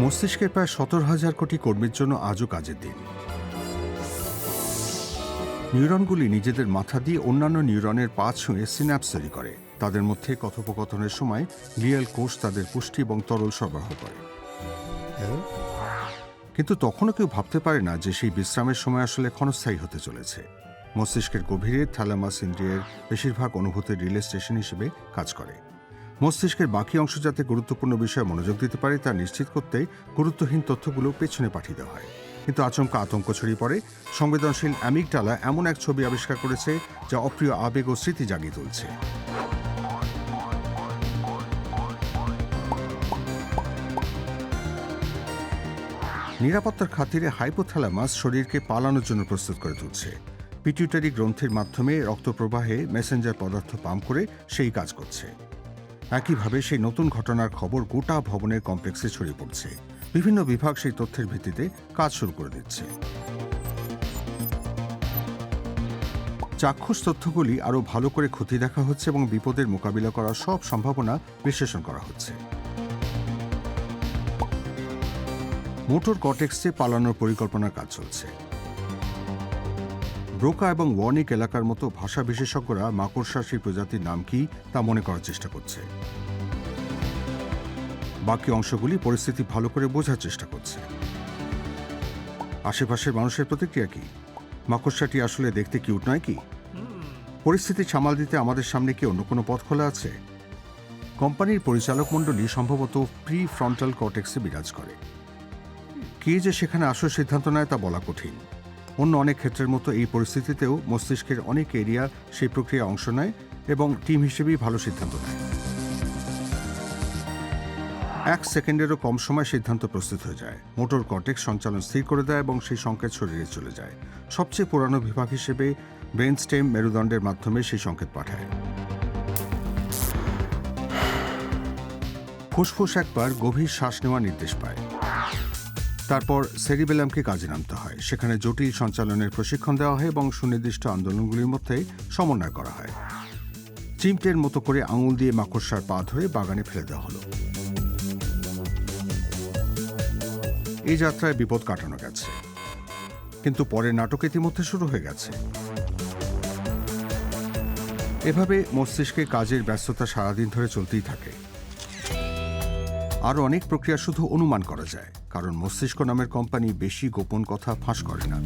মস্তিষ্কের প্রায় সতেরো হাজার কোটি কর্মীর জন্য আজও কাজের দিন। নিউরনগুলি নিজেদের মাথা দিয়ে অন্যান্য নিউরনের পা ছুঁয়ে সিন্যাপস তৈরি করে। তাদের মধ্যে কথোপকথনের সময় গ্লিয়াল কোষ তাদের পুষ্টি এবং তরল সরবরাহ করে। কিন্তু তখনও কেউ ভাবতে পারে না যে সেই বিশ্রামের সময় আসলে ক্ষণস্থায়ী হতে চলেছে। মস্তিষ্কের গভীরে থ্যালামাস ইন্দ্রিয়ের বেশিরভাগ অনুভূতির রিলে স্টেশন হিসেবে কাজ করে। মস্তিষ্কের বাকি অংশ যাতে গুরুত্বপূর্ণ বিষয়ে মনোযোগ দিতে পারে তা নিশ্চিত করতে গুরুত্বহীন তথ্যগুলো পেছনে পাঠিয়ে দেওয়া হয়। কিন্তু আচমকা আতঙ্ক ছড়িয়ে পড়ে। সংবেদনশীল অ্যামিকডালা এমন এক ছবি আবিষ্কার করেছে যা অপ্রিয় আবেগ ও স্মৃতি জাগিয়ে তুলছে। নিরাপত্তার খাতিরে হাইপোথ্যালামাস শরীরকে পালানোর জন্য প্রস্তুত করে তুলছে। পিটিউটারি গ্রন্থির মাধ্যমে রক্ত প্রবাহে মেসেঞ্জার পদার্থ পাম্প করে সেই কাজ করছে। একইভাবে সেই নতুন ঘটনার খবর গোটা ভবনের কমপ্লেক্সে ছড়িয়ে পড়ছে। বিভিন্ন বিভাগ সেই তথ্যের ভিত্তিতে কাজ শুরু করে দিচ্ছে। চাক্ষুষ তথ্যগুলি আরও ভালো করে ক্ষতি দেখা হচ্ছে এবং বিপদের মোকাবিলা করার সব সম্ভাবনা বিশ্লেষণ করা হচ্ছে। মোটর কটেক্সে পালানোর পরিকল্পনার কাজ চলছে। ব্রোকা এবং ওয়ানিক এলাকার মতো ভাষা বিশেষজ্ঞরা মাকড়সার সেই প্রজাতির নাম কি তা মনে করার চেষ্টা করছে। বাকি অংশগুলি পরিস্থিতি ভালো করে বোঝার চেষ্টা করছে। আশেপাশের মানুষের প্রতিক্রিয়া কি? মাকড়সাটি আসলে দেখতে কিউট নয় কি? পরিস্থিতি সামাল দিতে আমাদের সামনে কি অন্য কোনো পথ খোলা আছে? কোম্পানির পরিচালক মণ্ডলী সম্ভবত প্রি ফ্রন্টাল কটেক্সে বিরাজ করে। কে যে সেখানে আসল সিদ্ধান্ত নেয় তা বলা কঠিন। অন্য অনেক ক্ষেত্রের মতো এই পরিস্থিতিতেও মস্তিষ্কের অনেক এরিয়া সেই প্রক্রিয়া অংশ নেয় এবং টিম হিসেবেই ভালো সিদ্ধান্ত নেয়। এক সেকেন্ডেরও কম সময় সিদ্ধান্ত প্রস্তুত হয়ে যায়। মোটর কটেক্স সঞ্চালন স্থির করে দেয় এবং সেই সংকেত শরীরে চলে যায়। সবচেয়ে পুরানো বিভাগ হিসেবে ব্রেন স্টেম মেরুদণ্ডের মাধ্যমে সেই সংকেত পাঠায়। ফুসফুস একবার গভীর শ্বাস নেওয়ার নির্দেশ পায়। তারপর সেরিবেলামকে কাজে নামতে হয়। সেখানে জটিল সঞ্চালনের প্রশিক্ষণ দেওয়া হয় এবং সুনির্দিষ্ট আন্দোলনগুলির মধ্যে সমন্বয় করা হয়। চিমটের মতো করে আঙুল দিয়ে মাকড়সার পা ধরে বাগানে ফেলে দেওয়া হলো। এই যাত্রায় বিপদ কাটানো গেছে। কিন্তু পরে নাটক ইতিমধ্যে শুরু হয়ে গেছে। এভাবে মস্তিষ্কে কাজের ব্যস্ততা সারাদিন ধরে চলতেই থাকে। আরও অনেক প্রক্রিয়া শুধু অনুমান করা যায়, কারণ মস্তিষ্ক নামের কোম্পানি বেশি গোপন কথা ফাঁস করে না।